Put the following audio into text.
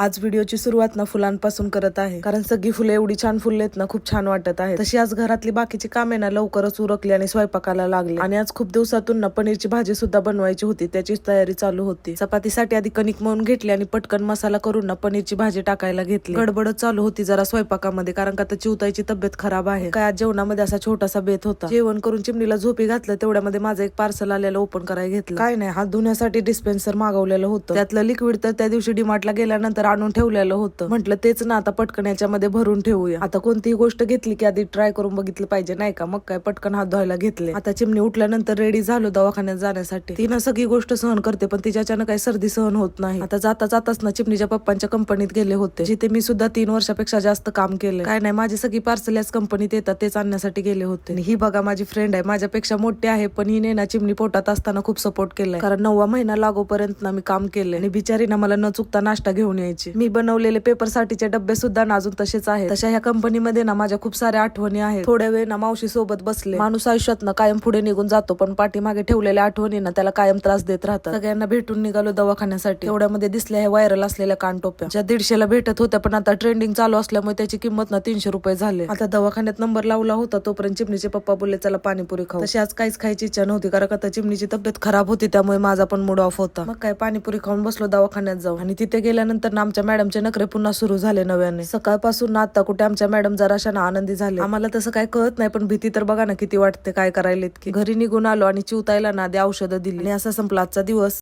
आज व्हिडिओची सुरुवात ना फुलांपासून करत आहे. कारण सगळी फुले एवढी छान फुललेत ना खूप छान वाटत आहे तशी आज घरातली बाकीची कामे ना लवकरच उरकली आणि स्वयंपाकाला लागली. आणि आज खूप दिवसातून ना पनीरची भाजी सुद्धा बनवायची होती. त्याचीच तयारी चालू होती. चपातीसाठी आधी कणिक मळून घेतली आणि पटकन मसाला करून ना पनीरची भाजी टाकायला घेतली. गडबडच चालू होती जरा स्वयंपाकामध्ये कारण का आता उतायची तब्येत खराब आहे. काय आज जेवणामध्ये असा छोटासा बेत होता. जेवण करून चिमणीला झोपी घातलं तेवढ्यामध्ये माझं एक पार्सल आलेलं ओपन करायला घेतलं. काय नाही हात धुण्यासाठी डिस्पेन्सर मागवलेलं होतं. त्यातलं लिक्विड तर त्या दिवशी डिमार्टला गेल्यानंतर आणून ठेवलेलं होतं. म्हटलं तेच ना आता पटकन याच्यामध्ये भरून ठेवूया. आता कोणतीही गोष्ट घेतली की आधी ट्राय करून बघितलं पाहिजे नाही का? मग काय पटकन हात धुवायला घेतले. आता चिमणी उठल्यानंतर रेडी झालो दवाखान्यात जाण्यासाठी. ती ना सगळी गोष्ट सहन करते पण तिच्याच्यानं काही सर्दी सहन होत नाही. आता जाता जाताच ना चिमणीच्या पप्पांच्या कंपनीत गेले होते जिथे मी सुद्धा तीन वर्षापेक्षा जास्त काम केलं काय नाही माझी सगळी पार्सल याच कंपनीत येतात तेच आणण्यासाठी गेले होते. आणि ही बघा माझी फ्रेंड आहे माझ्यापेक्षा मोठी आहे पण हिने ना चिमणी पोटात असताना खूप सपोर्ट केलाय. कारण नववा महिना लागोपर्यंत ना मी काम केले आणि बिचारी ना मला न चुकता नाश्ता घेऊन यायची. मी बनवलेले पेपर साठीचे डब्बे सुद्धा ना अजून तसेच आहेत. तशा ह्या कंपनीमध्ये ना माझ्या खूप साऱ्या आठवणी आहेत. थोड्या वेळ ना मावशी सोबत बसले. माणूस आयुष्यात ना कायम पुढे निघून जातो पण पाठीमागे ठेवलेल्या आठवणी ना त्याला कायम त्रास देत राहतात. सगळ्यांना भेटून निघालो दवाखान्यासाठी. तेवढ्यामध्ये दिसल्या हे व्हायरल असलेल्या कानटोप्या. ज्या दीडशेला भेटत होत्या पण आता ट्रेंडिंग चालू असल्यामुळे त्याची किंमत ना तीनशे रुपये झाले. आता दवाखान्यात नंबर लावला होता तोपर्यंत चिमणीचे पप्पा बोलले चला पाणीपुरी खाऊ. तशी आज काहीच खायची इच्छा नव्हती कारण आता चिमणीची तब्येत खराब होती त्यामुळे माझा पण मूड ऑफ होता. मग काय पाणीपुरी खाऊन बसलो दवाखान्यात जाऊ आणि तिथे गेल्यानंतर ना आमच्या मॅडमचे नखरे पुन्हा सुरू झाले नव्याने. सकाळपासून ना आता कुठे आमच्या मॅडम जराशा ना आनंदी झाले. आम्हाला तसं काय कळत नाही पण भीती तर बघा ना किती वाटते काय करायला की घरी निघून आलो आणि चिवतायला ना दे औषधं दिली. आणि असा संपला आजचा दिवस.